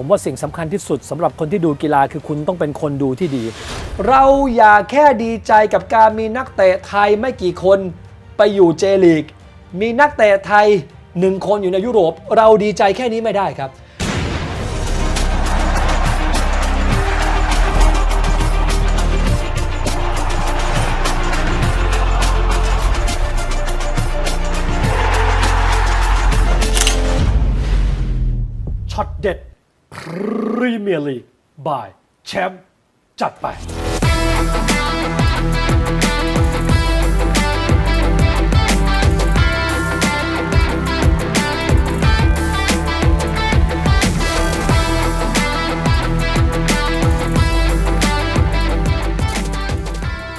ผมว่าสิ่งสำคัญที่สุดสำหรับคนที่ดูกีฬาคือคุณต้องเป็นคนดูที่ดี เราอย่าแค่ดีใจกับการมีนักเตะไทยไม่กี่คนไปอยู่เจลีก มีนักเตะไทยหนึ่งคนอยู่ในยุโรป เราดีใจแค่นี้ไม่ได้ครับช็อตเด็ด พรีเมียร์ลีกบายแชมป์จัดไป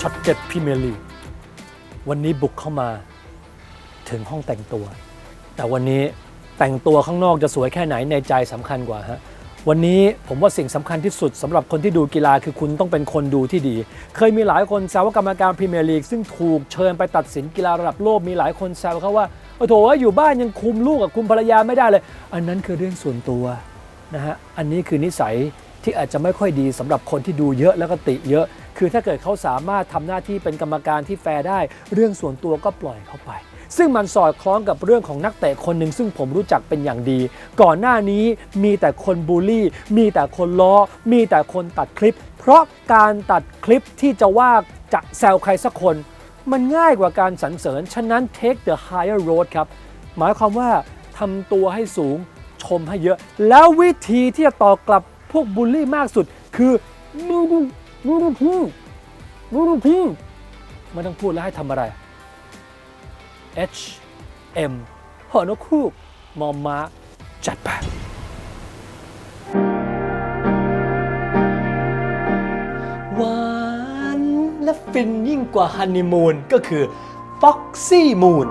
ช็อตเด็ดพรีเมียร์ลีกวันนี้บุกเข้ามาถึงห้องแต่งตัว แต่วันนี้แต่งตัวข้างนอกจะสวยแค่ไหนในใจสำคัญกว่าฮะ วันนี้ผมว่าสิ่งสำคัญที่สุดสำหรับคนที่ดูกีฬาคือคุณต้องเป็นคนดูที่ดี เคยมีหลายคนแซวว่ากรรมการพรีเมียร์ลีกซึ่งถูกเชิญไปตัดสินกีฬาระดับโลกมีหลายคนแซวเขาว่าโอ้โถว่าอยู่บ้านยังคุมลูกกับคุมภรรยาไม่ได้เลย อันนั้นคือเรื่องส่วนตัวนะฮะอันนี้คือนิสัยที่อาจจะไม่ค่อยดีสำหรับคนที่ดูเยอะแล้วก็ติเยอะ คือถ้าเกิดเขาสามารถทำหน้าที่เป็นกรรมการที่แฟร์ได้ เรื่องส่วนตัวก็ปล่อยเขาไป ซึ่งมันสอดคล้องกับเรื่องของนักเตะคนหนึ่งซึ่งผมรู้จักเป็นอย่างดี ก่อนหน้านี้มีแต่คนบูลลี่ มีแต่คนล้อ มีแต่คนตัดคลิป เพราะการตัดคลิปที่จะว่าจะแซวใครสักคน มันง่ายกว่าการสรรเสริญ ฉะนั้น take the higher road ครับ หมายความว่าทำตัวให้สูงชมให้เยอะ แล้ววิธีที่จะตอบกลับพวกบูลลี่มากสุด คือดูดูดูดูพี่ดูดูพี่ไม่ต้องพูดแล้วให้ทำอะไร H M หอนกคูกมอมม้าจัดไปหวานและฟินยิ่งกว่าฮันนีมูนก็คือ Foxy Moon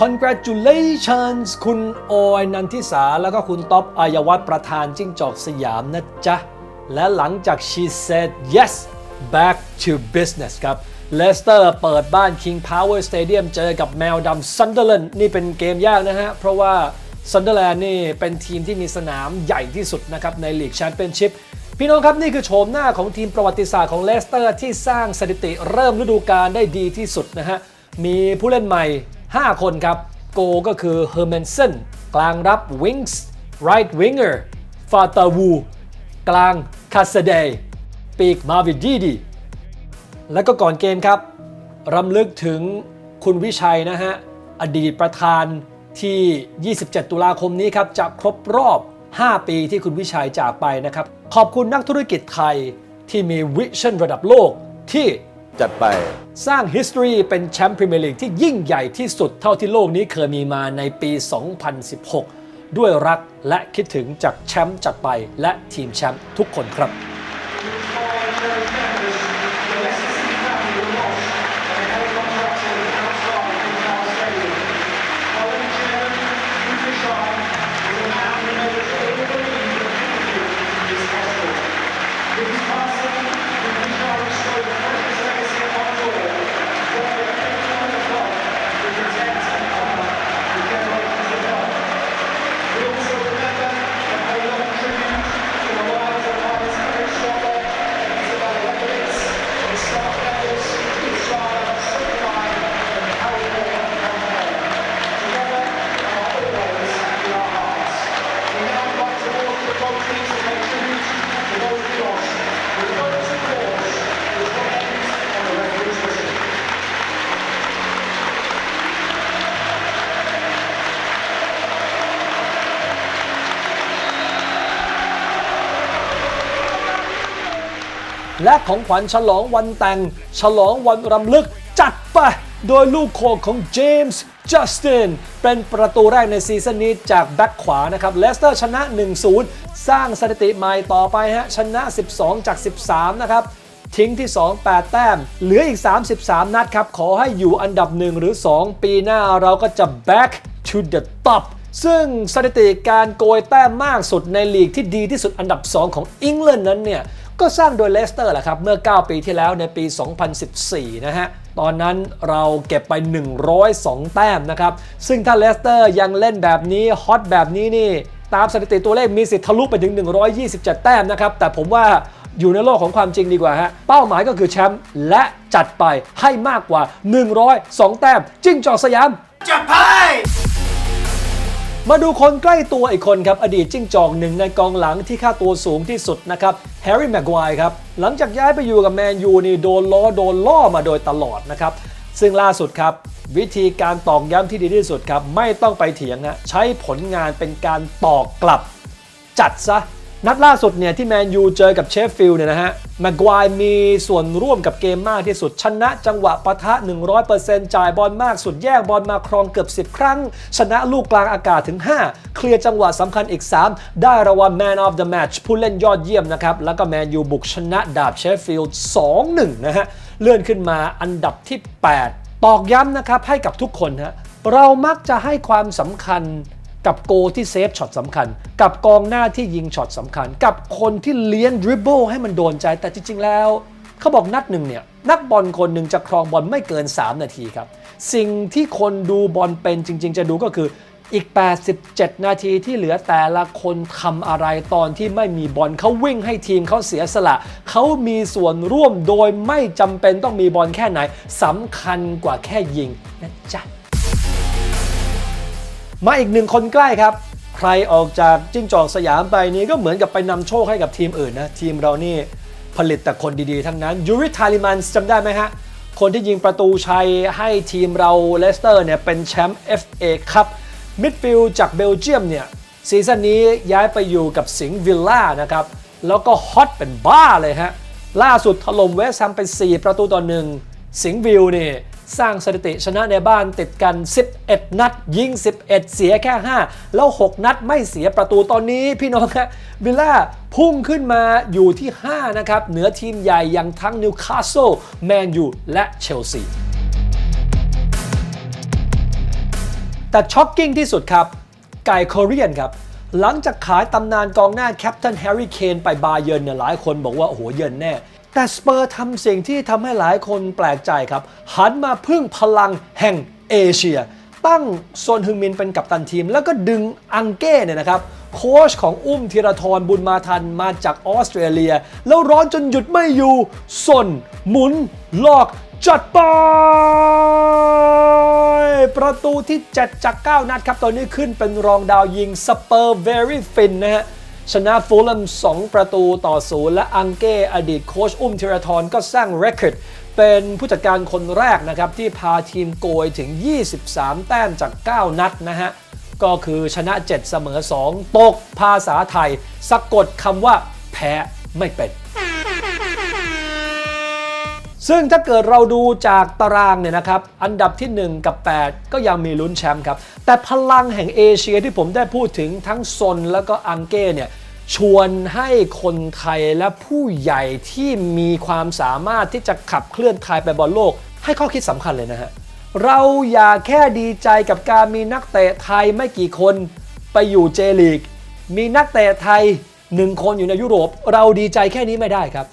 Congratulations คุณโอยนันทิสา แล้วก็คุณต๊อบอายวัฒน์ประธานจิ้งจอกสยามนะจ๊ะ และหลังจาก she said yes back to business ครับเลสเตอร์เปิดบ้าน King Power Stadium เจอกับแมวดำซันเดอร์แลนด์นี่เป็นเกมยากนะฮะ เพราะว่าซันเดอร์แลนด์นี่เป็นทีมที่มีสนามใหญ่ที่สุดนะครับ ในลีกแชมเปี้ยนชิพพี่น้องครับ นี่คือโฉมหน้าของทีมประวัติศาสตร์ของเลสเตอร์ที่สร้างสถิติเริ่มฤดูกาลได้ดีที่สุดนะฮะ มีผู้เล่นใหม่ 5 คนครับ โกก็คือเฮอร์เมนเซนกลางรับวิงส์ไรท์วิงเกอร์ฟาตาวูกลาง คาสเดย์ปีกมาวิดดีดี แล้วก็ก่อนเกมครับรำลึกถึงคุณวิชัยนะฮะ อดีตประธานที่ 27 ตุลาคมนี้ครับ จะครบรอบ 5 ปีที่คุณวิชัยจากไปนะครับ ขอบคุณนักธุรกิจไทยที่มีวิชั่นระดับโลกที่จัดไป สร้าง history เป็นแชมป์พรีเมียร์ลีกที่ยิ่งใหญ่ที่สุดเท่าที่โลกนี้เคยมีมาในปี 2016 ด้วยรักและคิดถึงจากแชมป์จัดไปและทีมแชมป์ทุกคนครับ และของขวัญฉลองวันแต่ง ฉลองวันรำลึกจัดไปโดยลูกโคของเจมส์จัสตินเป็นประตูแรกในซีซั่นนี้จากแบ็คขวานะครับเลสเตอร์ชนะ 1-0 สร้างสถิติใหม่ต่อไปฮะชนะ 12 จาก 13 นะครับ ทิ้งที่ 2 8 แต้ม เหลืออีก 33 นัดครับ ขอให้อยู่อันดับ 1 หรือ 2 ปีหน้าเราก็จะ back to the top ซึ่งสถิติการโกยแต้มมากสุดในลีกที่ดีที่สุดอันดับ 2 ของอังกฤษนั้นเนี่ย ก็สร้างโดยเลสเตอร์แหละครับ เมื่อ 9 ปีที่แล้วในปี 2014 นะฮะ ตอนนั้นเราเก็บไป 102 แต้มนะครับ ซึ่งถ้าเลสเตอร์ยังเล่นแบบนี้ ฮอตแบบนี้นี่ ตามสถิติตัวเลขมีสิทธิ์ทะลุไปถึง 127 แต้มนะครับ แต่ผมว่าอยู่ในโลกของความจริงดีกว่าฮะ เป้าหมายก็คือแชมป์และจัดไปให้มากกว่า 102 แต้มจิ้งจอกสยามจับไพ่ มาดูคนใกล้ตัวอีกคนครับ อดีตจิ้งจอกหนึ่งในกองหลังที่ค่าตัวสูงที่สุดนะครับแฮร์รี่แม็กควายครับ หลังจากย้ายไปอยู่กับแมนยูนี่โดนล้อโดนล่อมาโดยตลอดนะครับ ซึ่งล่าสุดครับ วิธีการตอกย้ำที่ดีที่สุดครับ ไม่ต้องไปเถียงฮะใช้ผลงานเป็นการตอกกลับ จัดซะ นัดล่าสุดเนี่ยที่แมนยูเจอกับเชฟฟิลด์เนี่ยนะฮะแม็กควายมีส่วนร่วมกับเกมมากที่สุด ชนะจังหวะปะทะ 100%จ่ายบอลมากสุดแย่งบอลมาครองเกือบ 10 ครั้ง ชนะลูกกลางอากาศถึง 5 เคลียร์จังหวะสำคัญอีก 3 ได้รางวัล Man of the Match ผู้เล่นยอดเยี่ยมนะครับ แล้วก็แมนยูบุกชนะดาบเชฟฟิลด์ 2-1 นะฮะ เลื่อนขึ้นมาอันดับที่ 8 ตอกย้ำนะครับให้กับทุกคนฮะเรามักจะให้ความสำคัญ กับโกที่เซฟช็อตสำคัญ กับกองหน้าที่ยิงช็อตสำคัญ กับคนที่เลี้ยงดริบเบิลให้มันโดนใจแต่จริง ๆ แล้ว เขาบอกนัดหนึ่งเนี่ย นักบอลคนหนึ่งจะครองบอลไม่เกิน 3 นาทีครับ สิ่งที่คนดูบอลเป็นจริง ๆ จะดูก็คืออีก 87 นาทีที่เหลือแต่ละคนทำอะไรตอนที่ไม่มีบอลเขาวิ่งให้ทีมเขาเสียสละ เขามีส่วนร่วมโดยไม่จำเป็นต้องมีบอลแค่ไหนสำคัญกว่าแค่ยิงนะจ๊ะ มาอีกหนึ่งคนใกล้ครับ ใครออกจากจิ้งจอกสยามไปนี้ก็เหมือนกับไปนำโชคให้กับทีมอื่นนะ ทีมเรานี่ผลิตแต่คนดีๆ ทั้งนั้นยูริทาลิมันจำได้ไหมฮะ คนที่ยิงประตูชัยให้ทีมเราเลสเตอร์เนี่ยเป็นแชมป์ FA ครับมิดฟิลด์จากเบลเยียมเนี่ยซีซั่นนี้ย้ายไปอยู่กับสิงห์วิลล่านะครับ แล้วก็ฮอตเป็นบ้าเลยฮะ ล่าสุดถล่มเวสต์แฮมไป 4 ประตูต่อหนึ่งสิงห์วิลนี่ สร้างสถิติชนะในบ้านติดกัน 11 นัด ยิง 11 เสียแค่ 5 แล้ว 6 นัดไม่เสียประตูตอนนี้พี่น้องฮะวิลล่าพุ่งขึ้นมาอยู่ที่ 5 นะครับ เหนือทีมใหญ่อย่างทั้งนิวคาสเซิลแมนยูและเชลซีแต่ช็อกกิ้งที่สุดครับ ไก่โคเรียนครับ หลังจากขายตำนานกองหน้าแคปตันแฮร์รี่เคนไปบาเยิร์นเนี่ยหลายคนบอกว่า โอ้โหเยินแน่ แต่สเปอร์ทำสิ่งที่ทำให้หลายคนแปลกใจครับ หันมาพึ่งพลังแห่งเอเชีย ตั้งโซนฮึงมินเป็นกัปตันทีม แล้วก็ดึงอังเก้เนี่ยนะครับโค้ชของอุ้มธีรทรบุญมาทันมาจากออสเตรเลีย แล้วร้อนจนหยุดไม่อยู่สนหมุน ลอก จัดไปประตูที่ 7 จาก 9 นัดครับ ตอนนี้ขึ้นเป็นรองดาวยิงสเปอร์เวรี่ฟินนะฮะ ชนะฟูลแลม2 ประตูต่อศูนย์และอังเก้อดีตโค้ชอุ้มเทรทรก็สร้างเรคคอร์ดเป็นผู้จัดการคนแรกนะครับ ที่พาทีมโกยถึง 23 แต้มจาก 9 นัดนะฮะ ก็คือชนะ 7 เสมอ 2 ตกภาษาไทย สะกดคำว่าแพ้ไม่เป็น ซึ่งถ้าเกิดเราดูจากตารางเนี่ยนะครับ อันดับที่ 1 กับ 8 ก็ยังมีลุ้นแชมป์ครับ แต่พลังแห่งเอเชียที่ผมได้พูดถึงทั้งซนแล้วก็อังเก้เนี่ยชวนให้คนไทยและผู้ใหญ่ที่มีความสามารถที่จะขับเคลื่อนไทยไปบอลโลก ให้ข้อคิดสำคัญเลยนะฮะ เราอย่าแค่ดีใจกับการมีนักเตะไทยไม่กี่คนไปอยู่เจลีก มีนักเตะไทยหนึ่งคนอยู่ในยุโรป เราดีใจแค่นี้ไม่ได้ครับ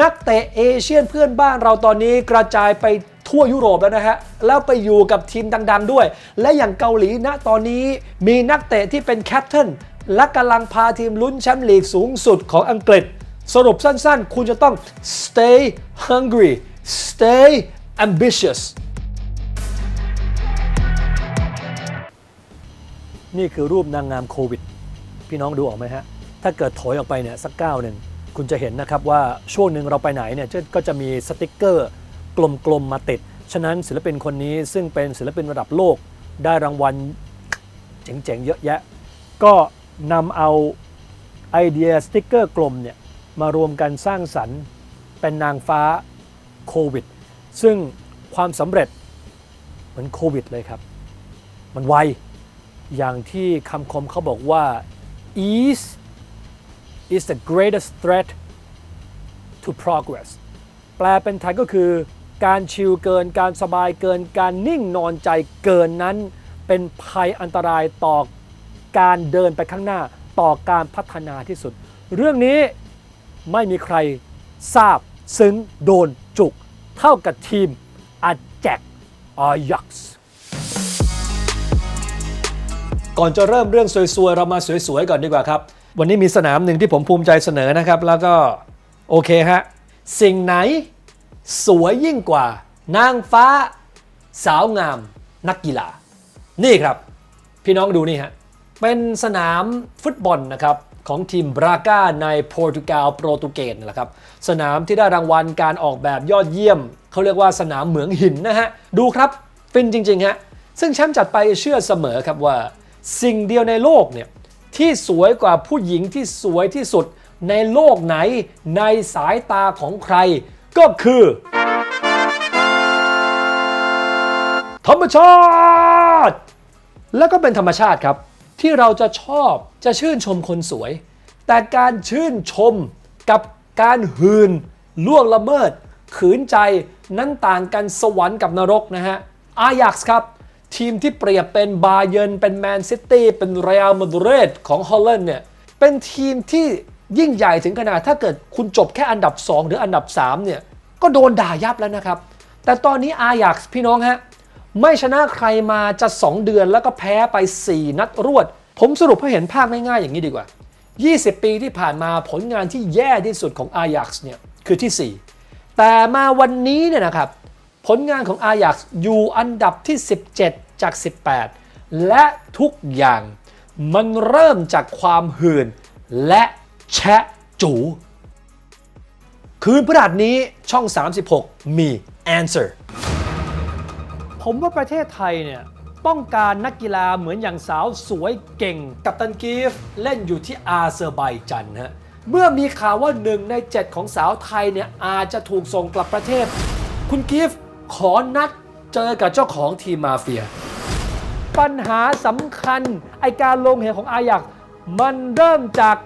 นักเตะเอเชียนเพื่อนบ้านเราตอนนี้กระจายไปทั่วยุโรปแล้วนะฮะ แล้วไปอยู่กับทีมดัง ๆ ด้วย และอย่างเกาหลีณตอนนี้มีนักเตะที่เป็นแคปเทนและกำลังพาทีมลุ้นแชมป์ลีกสูงสุดของอังกฤษ สรุปสั้นๆ คุณจะต้อง stay hungry stay ambitious นี่คือรูปนางงามโควิด พี่น้องดูออกไหมฮะ ถ้าเกิดถอยออกไปเนี่ยสักก้าวหนึ่ง คุณจะเห็นนะครับว่าช่วงหนึ่งเราไปไหนเนี่ยก็จะมีสติกเกอร์กลมๆมาติด ฉะนั้นศิลปินคนนี้ซึ่งเป็นศิลปินระดับโลก ได้รางวัลเจ๋งๆเยอะแยะ ก็นำเอาไอเดียสติกเกอร์กลมเนี่ยมารวมกันสร้างสรรค์ เป็นนางฟ้าโควิด ซึ่งความสำเร็จเหมือนโควิดเลยครับ มันไว อย่างที่คำคมเขาบอกว่า ease is the greatest threat to progress แปลเป็นไทยก็คือ การชิลเกิน การสบายเกิน การนิ่งนอนใจเกินนั้น เป็นภัยอันตรายต่อการเดินไปข้างหน้าต่อการพัฒนาที่สุด เรื่องนี้ไม่มีใครทราบซึ้งโดนจุก เท่ากับทีมอาแจ็คอายักซ์ก่อนจะเริ่มเรื่องสวยๆ เรามาสวยๆ ก่อนดีกว่าครับ วันนี้มีสนามหนึ่งที่ผมภูมิใจเสนอนะครับ แล้วก็โอเคฮะ สิ่งไหนสวยยิ่งกว่า นางฟ้า สาวงาม นักกีฬา นี่ครับ พี่น้องดูนี่ฮะ เป็นสนามฟุตบอลนะครับของทีมบราก้าในโปรตุเกสโปรตุเกสนั่นแหละครับ สนามที่ได้รางวัลการออกแบบยอดเยี่ยม เขาเรียกว่าสนามเหมืองหินนะฮะ ดูครับฟินจริงๆฮะซึ่งแชมป์จัดไปเชื่อเสมอครับว่า สิ่งเดียวในโลกเนี่ย ที่สวยกว่าผู้หญิงที่สวยที่สุดในโลกไหนในสายตาของใคร ก็คือ ธรรมชาติ แล้วก็เป็นธรรมชาติครับ ที่เราจะชอบจะชื่นชมคนสวย แต่การชื่นชมกับการหืนล่วงละเมิด ขืนใจนั้นต่างกันสวรรค์กับนรกนะฮะอายักซ์ครับ ทีมที่เปรียบเป็นบาเยิร์นเป็นแมนซิตี้เป็นเรอัลมาดริดของฮอลแลนด์เนี่ยเป็นทีมที่ยิ่งใหญ่ถึงขนาดถ้าเกิดคุณจบแค่อันดับ 2 หรืออันดับ3เนี่ยก็โดนด่ายับแล้วนะครับ แต่ตอนนี้อายักพี่น้องฮะไม่ชนะใครมาจะ 2 เดือนแล้วก็แพ้ไป 4 นัดรวด ผมสรุปให้เห็นภาพง่ายๆอย่างนี้ดีกว่า 20 ปีที่ผ่านมาผลงานที่แย่ที่สุดของอายักเนี่ยคือที่ 4 แต่มาวันนี้เนี่ยนะครับ ผลงานของอายักอยู่อันดับที่ 17 จาก 18 และทุกอย่างมันเริ่มจากความหื่น และแชะจู คืนพฤหัสนี้ช่อง 36 มี Answer ผมว่าประเทศไทยเนี่ยต้องการนักกีฬาเหมือนอย่างสาวสวยเก่ง กับตันกีฟเล่นอยู่ที่อาเซอร์ไบจันฮะเมื่อมีข่าวว่าหนึ่งใน 7 ของสาวไทยเนี่ยอาจจะถูกส่งกลับประเทศ คุณกีฟ ขอนัดเจอกับเจ้าของทีมมาเฟีย ปัญหาสำคัญไอการลงเหวของอายักมันเริ่มจาก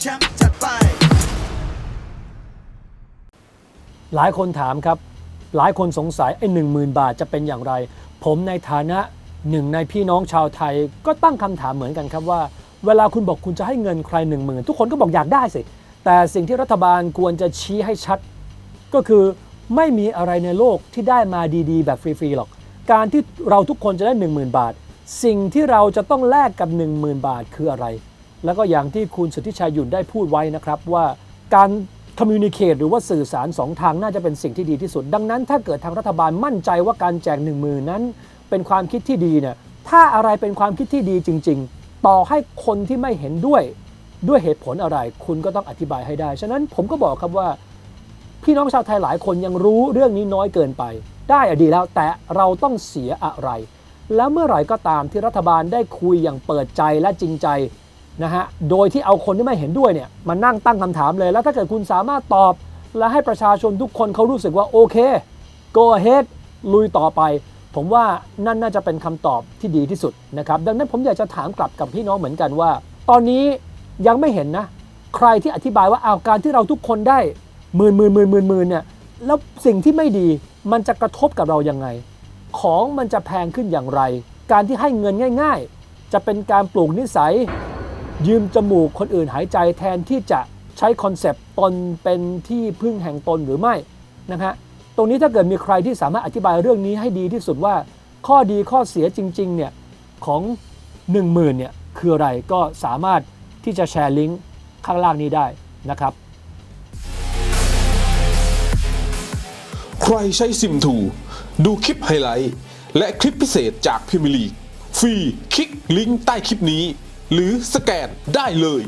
แชมป์จัดไป หลายคนถามครับ หลายคนสงสัยไอ้หนึ่งหมื่นบาทจะเป็นอย่างไร ผมในฐานะหนึ่งในพี่น้องชาวไทยก็ตั้งคำถามเหมือนกันครับว่า เวลาคุณบอกคุณจะให้เงินใครหนึ่งหมื่นทุกคนก็บอกอยากได้สิ แต่สิ่งที่รัฐบาลควรจะชี้ให้ชัด ก็คือไม่มีอะไรในโลกที่ได้มาดีๆ แบบฟรีๆหรอก การที่เราทุกคนจะได้ 1 0,000 บาท สิ่งที่เราจะต้องแลกกับ 10,000 บาทคืออะไร แล้วก็อย่างที่คุณสุทธิชัยหยุ่นได้พูดไว้นะครับว่าการคอมมิวนิเคตหรือว่าสื่อสารสองทางน่าจะเป็นสิ่งที่ดีที่สุด ดังนั้นถ้าเกิดทางรัฐบาลมั่นใจว่าการแจก1 0,000นั้น เป็นความคิดที่ดีเนี่ยถ้าอะไรเป็นความคิดที่ดีจริง ๆ ต่อให้คนที่ไม่เห็นด้วย ด้วยเหตุผลอะไรคุณก็ต้องอธิบายให้ได้ ฉะนั้นผมก็บอกครับว่า พี่น้องชาวไทยหลายคนยังรู้เรื่องนี้น้อยเกินไป ได้อะดีแล้วแต่เราต้องเสียอะไร แล้วเมื่อไหร่ก็ตามที่รัฐบาลได้คุยอย่างเปิดใจและจริงใจนะฮะโดยที่เอาคนที่ไม่เห็นด้วยเนี่ยมานั่งตั้งคำถามเลย แล้วถ้าเกิดคุณสามารถตอบ และให้ประชาชนทุกคนเขารู้สึกว่าโอเค go ahead ลุยต่อไป ผมว่านั่นน่าจะเป็นคำตอบที่ดีที่สุดนะครับดังนั้นผมอยากจะถามกลับกับพี่น้องเหมือนกันว่า ตอนนี้ ยังไม่เห็นนะ ใครที่อธิบายว่าเอาการที่เราทุกคนได้หมื่นหมื่นหมื่นหมื่นหมื่นเนี่ยแล้วสิ่งที่ไม่ดีมันจะกระทบกับเรายังไง ของมันจะแพงขึ้นอย่างไร การที่ให้เงินง่าย ๆ จะเป็นการปลูกนิสัย ยืมจมูกคนอื่นหายใจแทนที่จะใช้คอนเซปต์ตนเป็นที่พึ่งแห่งตนหรือไม่นะฮะตรงนี้ถ้าเกิดมีใครที่สามารถอธิบายเรื่องนี้ให้ดีที่สุดว่า ข้อดีข้อเสียจริงๆเนี่ยของ 1 0,000เนี่ยคืออะไรก็สามารถ ที่จะแชร์ลิงก์ข้างล่างนี้ได้นะครับ ใครใช้ซิมทูดูคลิปไฮไลท์ และคลิปพิเศษจากพิมลีฟรีคลิกลิงก์ใต้คลิปนี้ หรือสแกนได้เลย